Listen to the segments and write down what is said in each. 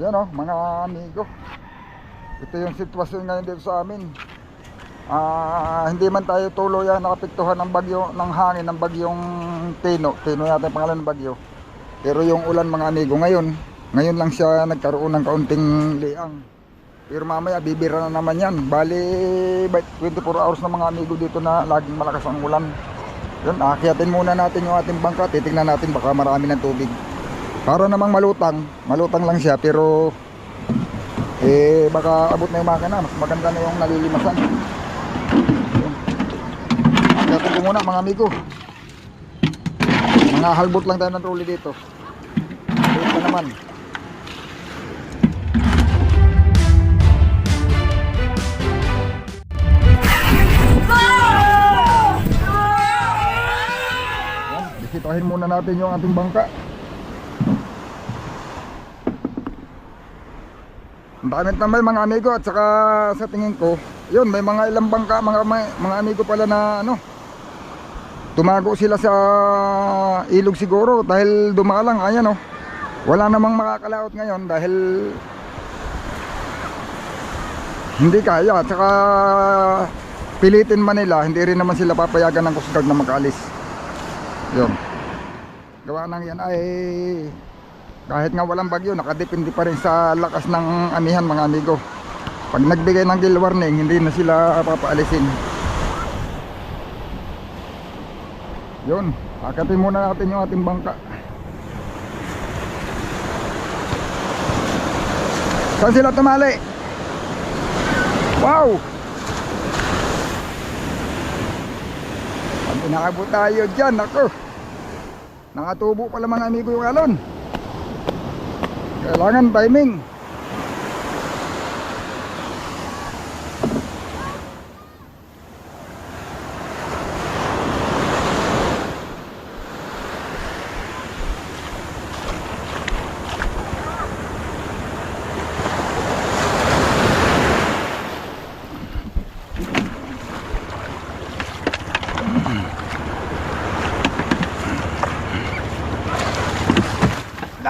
Yan oh, mga amigo. Ito yung sitwasyon ngayon dito sa amin. Ah, hindi man tayo tuluyan nakapektuhan ng bagyo, ng hangin ng bagyong Tino. Tino yata ang pangalan ng bagyo. Pero yung ulan mga amigo ngayon, ngayon lang siya nagkaroon ng kaunting liang. Pero mamaya bibira na naman yan. Bali, by 24 hours na mga amigo dito na laging malakas ang ulan. Yun, akyatin muna natin yung ating bangka. Titingnan natin baka marami ng tubig. Para namang malutang. Malutang lang siya pero eh baka abot na yung makina. Mas maganda na yung nalilimasan. Akyatin ko muna mga amigo. Mga halbot lang tayo ng trolley dito. Dito pa naman. Yan, bisitahin muna natin yung ating bangka. Ang tambay mga amigo at saka sa tingin ko, yun may mga ilang bangka mga mga, mga amigo pala na ano tumago sila sa ilog siguro dahil dumalang ayan oh. Wala namang makakalaot ngayon dahil hindi kaya at saka pilitin man nila hindi rin naman sila papayagan ng Guard na makaalis. Yun. Gawa nang yan ay kahit nga walang bagyo, nakadepende pa rin sa lakas ng amihan mga amigo. Pag nagbigay ng gill warning, hindi na sila papaalisin. Yun, akatin muna natin yung ating bangka. Saan sila tumali? Wow! Pag inaabot tayo dyan, ako. Nakatubo pala mga amigo yung alon. Kailangan timing.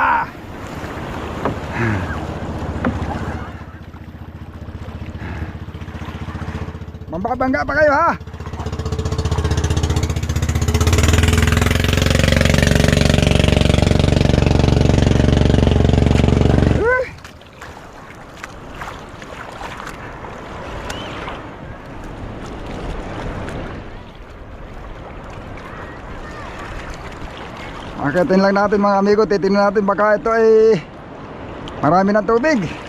Ah! Mambabangga pa kayo ha? Akitin lang natin mga amigo, titingnan natin baka ito ay marami ng tubig.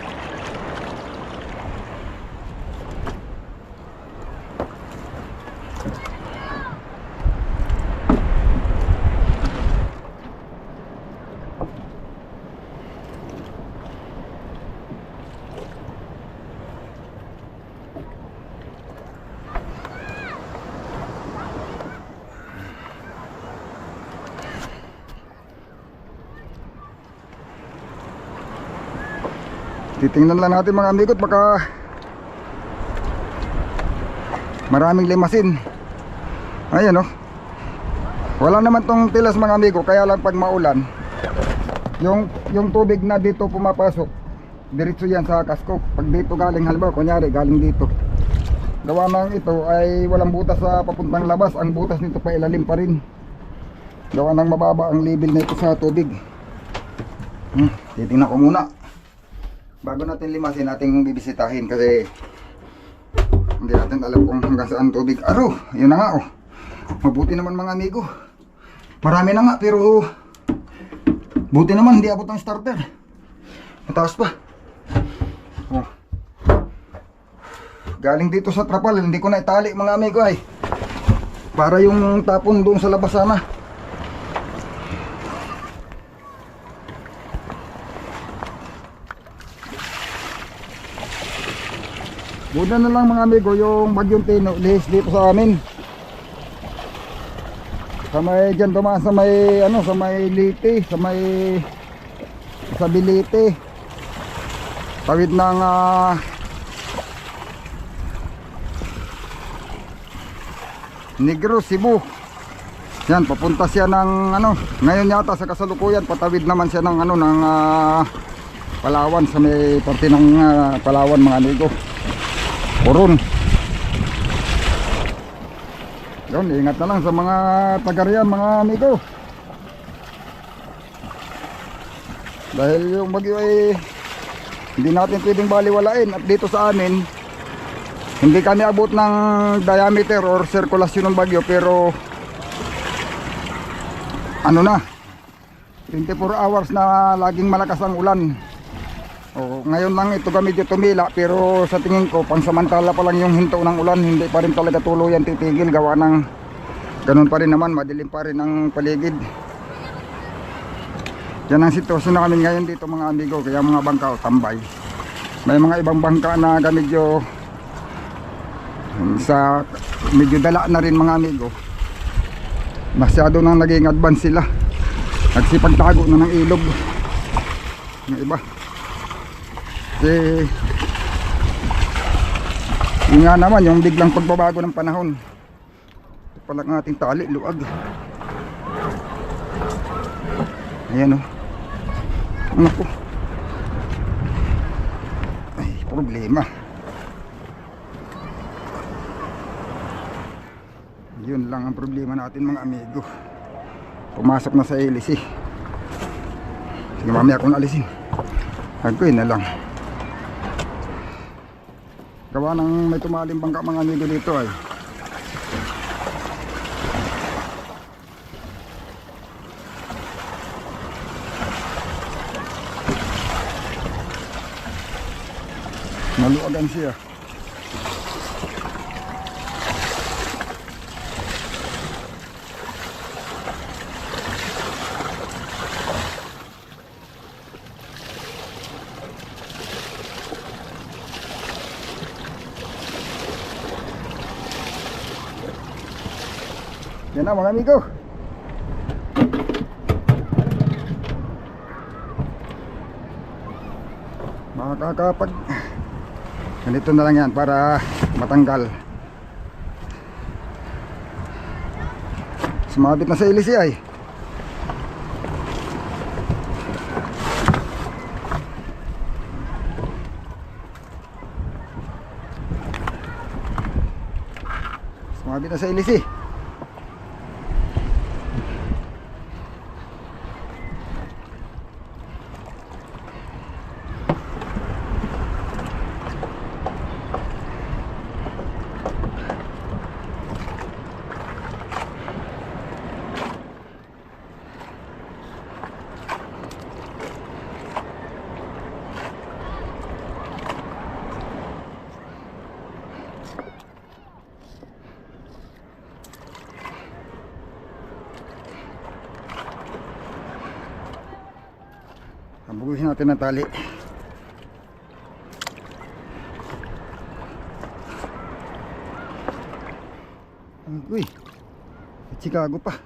Titingnan lang natin mga amigo at baka maraming limasin. Ayan oh. Wala naman tong tilas mga amigo kaya lang pag maulan yung yung tubig na dito pumapasok diretso yan sa kaskop. Pag dito galing halimbawa kunyari galing dito. Gawa ng ito ay walang butas sa papuntang labas. Ang butas nito pa ilalim pa rin. Gawa ng mababa ang level nito sa tubig. Hmm, titingnan ko muna bago natin limasin nating bibisitahin kasi hindi natin alam kung hanggang saan tubig. Aro yun na nga oh. Mabuti naman mga amigo. Marami na nga pero buti naman hindi abot ang starter. Mataas pa. Oh. galing dito sa trapal hindi ko na itali mga amigo ay. Para yung tapon doon sa labas sana Buda na lang mga amigo yung bagyong tino lihis dito sa amin. Sa may dyan dumaan sa may ano sa may liti, sa may sa bilite. Tawid ng ah, Negro Cebu. Yan papunta siya ng ano, ngayon yata sa kasalukuyan patawid naman siya ng ano ng ah, Palawan sa may parte ng ah, Palawan mga amigo. Coron. Yun, ingat na lang sa mga taga riyan mga amigo. Dahil yung bagyo ay hindi natin pwedeng baliwalain at dito sa amin hindi kami abot ng diameter or sirkulasyon ng bagyo pero ano na 24 hours na laging malakas ang ulan o, ngayon lang ito kami dito tumila pero sa tingin ko pansamantala pa lang yung hinto ng ulan hindi pa rin talaga tuluyan titigil gawa ng ganun pa rin naman madilim pa rin ang paligid. Yan ang sitwasyon namin ngayon dito mga amigo kaya mga bangka o tambay. May mga ibang bangka na medyo sa medyo dala na rin mga amigo. Masyado nang naging advance sila. Nagsipagtago na ng ilog. Yung iba kasi yun nga naman yung biglang pagbabago ng panahon. Ito pala ang ating tali luag ayan o ano po? Ay problema. Yun lang ang problema natin mga amigo. Pumasok na sa LC sige mamaya kung alisin. Agawin na lang gawa ng may tumaling bangka mga amigo dito ay. Maluagan siya Yan na mga amigo. Makakapag ganito na lang yan para matanggal. Sumabit na sa ilisi ay. Sumabit na sa ilisi. Habugusin natin ang tali. Uy, Chicago pa.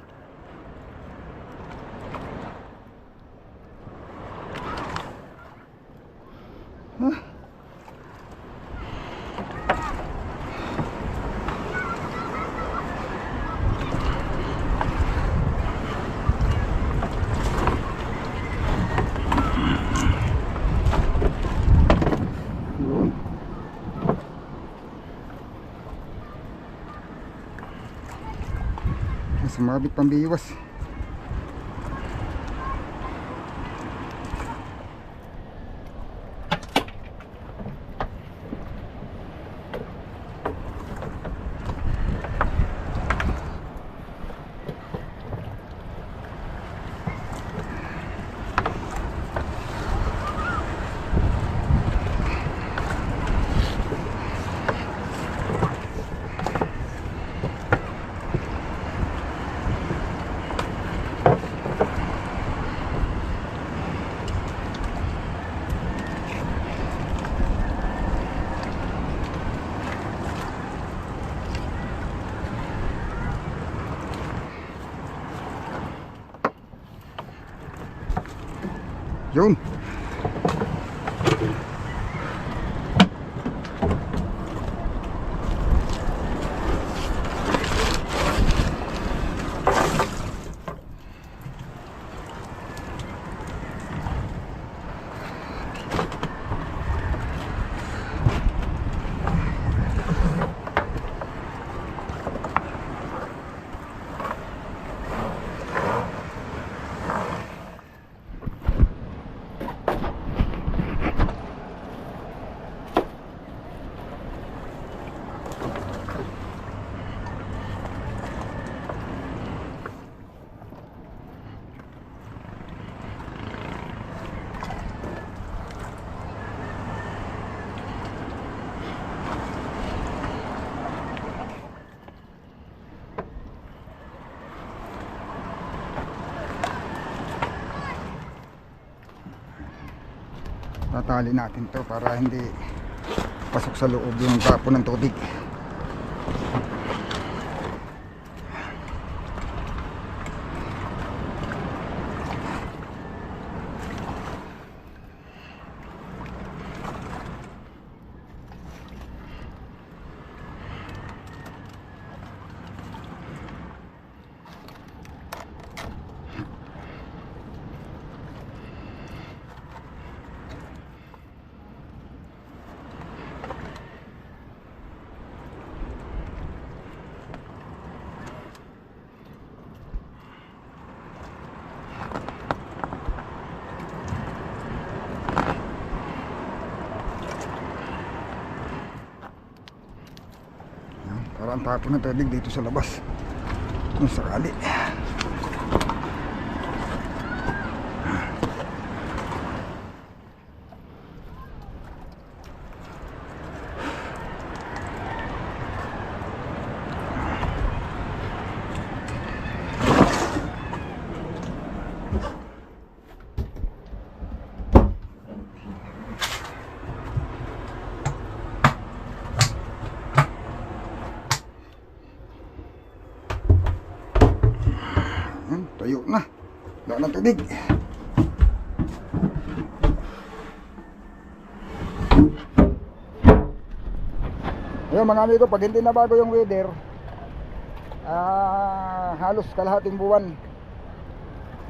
Ah. Yun. Sumabit pambiwas. Tatali natin to para hindi pasok sa loob yung tapo ng tubig Yan, para ang tapo ng tubig dito sa labas. Kung sakali Yan, tayo na wala ng tubig Ayun mga amigo, pag hindi na bago yung weather, ah, halos kalahating buwan.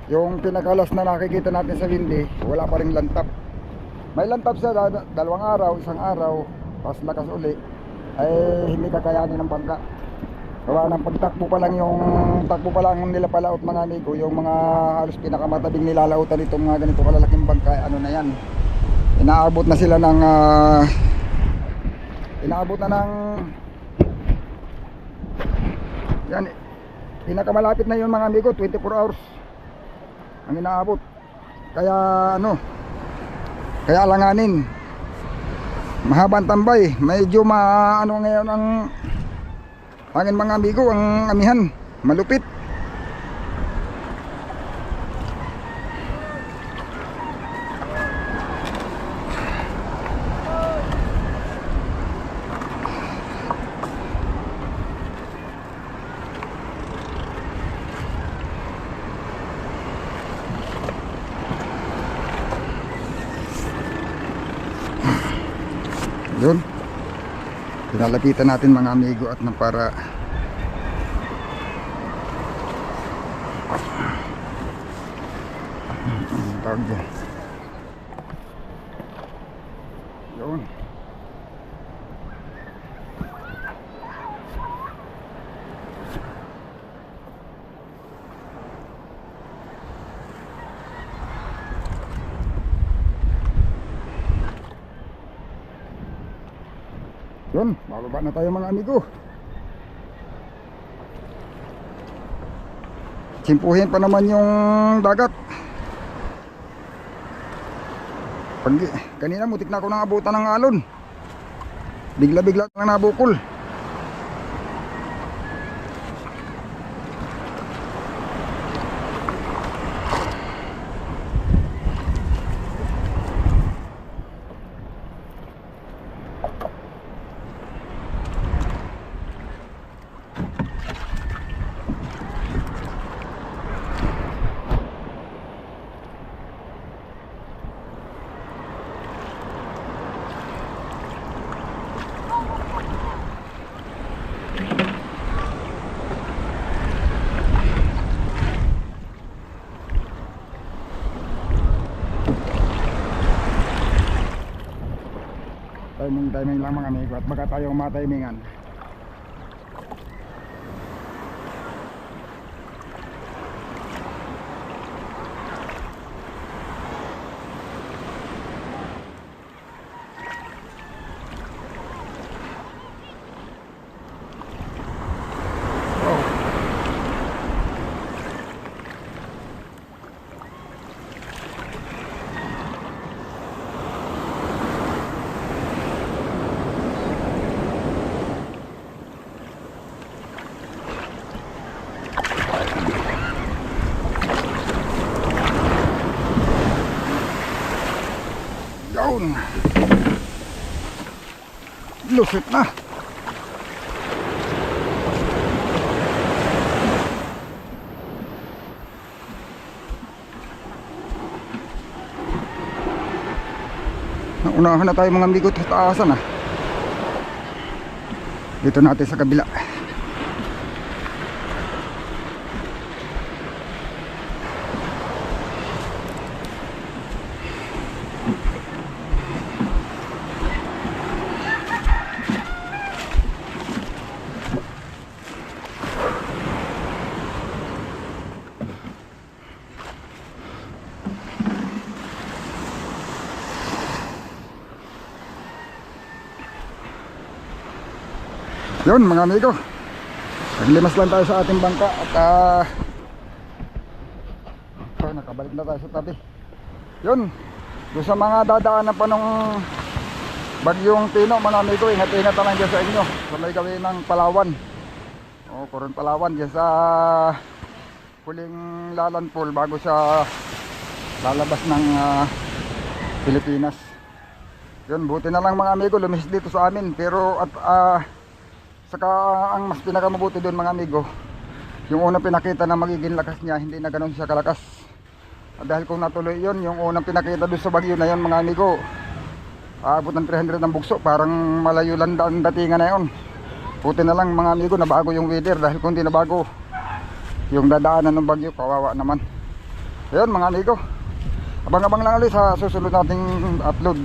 Yung pinakalas na nakikita natin sa windi, wala pa rin lantap. May lantap sa da- dalawang araw, isang araw, pas lakas uli, ay hindi kakayanin ng bangka. Gawa ng pagtakbo pa lang yung takbo pa lang nila palaot mga amigo, yung mga halos pinakamatabing nilalautan itong mga ganito kalalaking bangka, ano na yan. Inaabot na sila ng ah, inaabot na ng yan pinakamalapit na yun mga amigo 24 hours ang inaabot kaya ano kaya alanganin mahabang tambay medyo ma ano ngayon ang hangin mga amigo ang amihan. Malupit yun pinalapitan natin mga amigo at nang para tawag dyan. Yun Bababa na tayo mga amigo. Simpuhin pa naman yung dagat. Pag, kanina mutik na ako nang abutan ng alon. Bigla-bigla na nabukol. Timing mga amigo at baka tayo matimingan. Yun. Lusot na. Naunahan na tayo mga amigo sa taasan ah. Dito natin sa kabila. Yun mga amigo. Naglimas lang tayo sa ating bangka at so, nakabalik na tayo sa tabi. Yun. Doon sa mga dadaanan pa nung bagyong Tino mga amigo, ingat-ingat na lang dyan sa inyo. Sa may gawin ng Palawan. O, Coron Palawan dyan sa huling lalanpol bago sa lalabas ng ah, Pilipinas. Yun, buti na lang mga amigo, lumis dito sa amin. Pero at ah, Saka ang mas pinakamabuti doon mga amigo, yung unang pinakita na magiging lakas niya, hindi na ganun siya kalakas. Dahil kung natuloy yon yung unang pinakita doon sa bagyo na yon mga amigo, aabot ng 300 ng bugso, parang malayo lang ang datingan na yon. Puti na lang mga amigo na bago yung weather dahil kung hindi na bago, yung dadaanan ng bagyo, kawawa naman. Ayun mga amigo, abang-abang lang ulit sa susunod nating upload.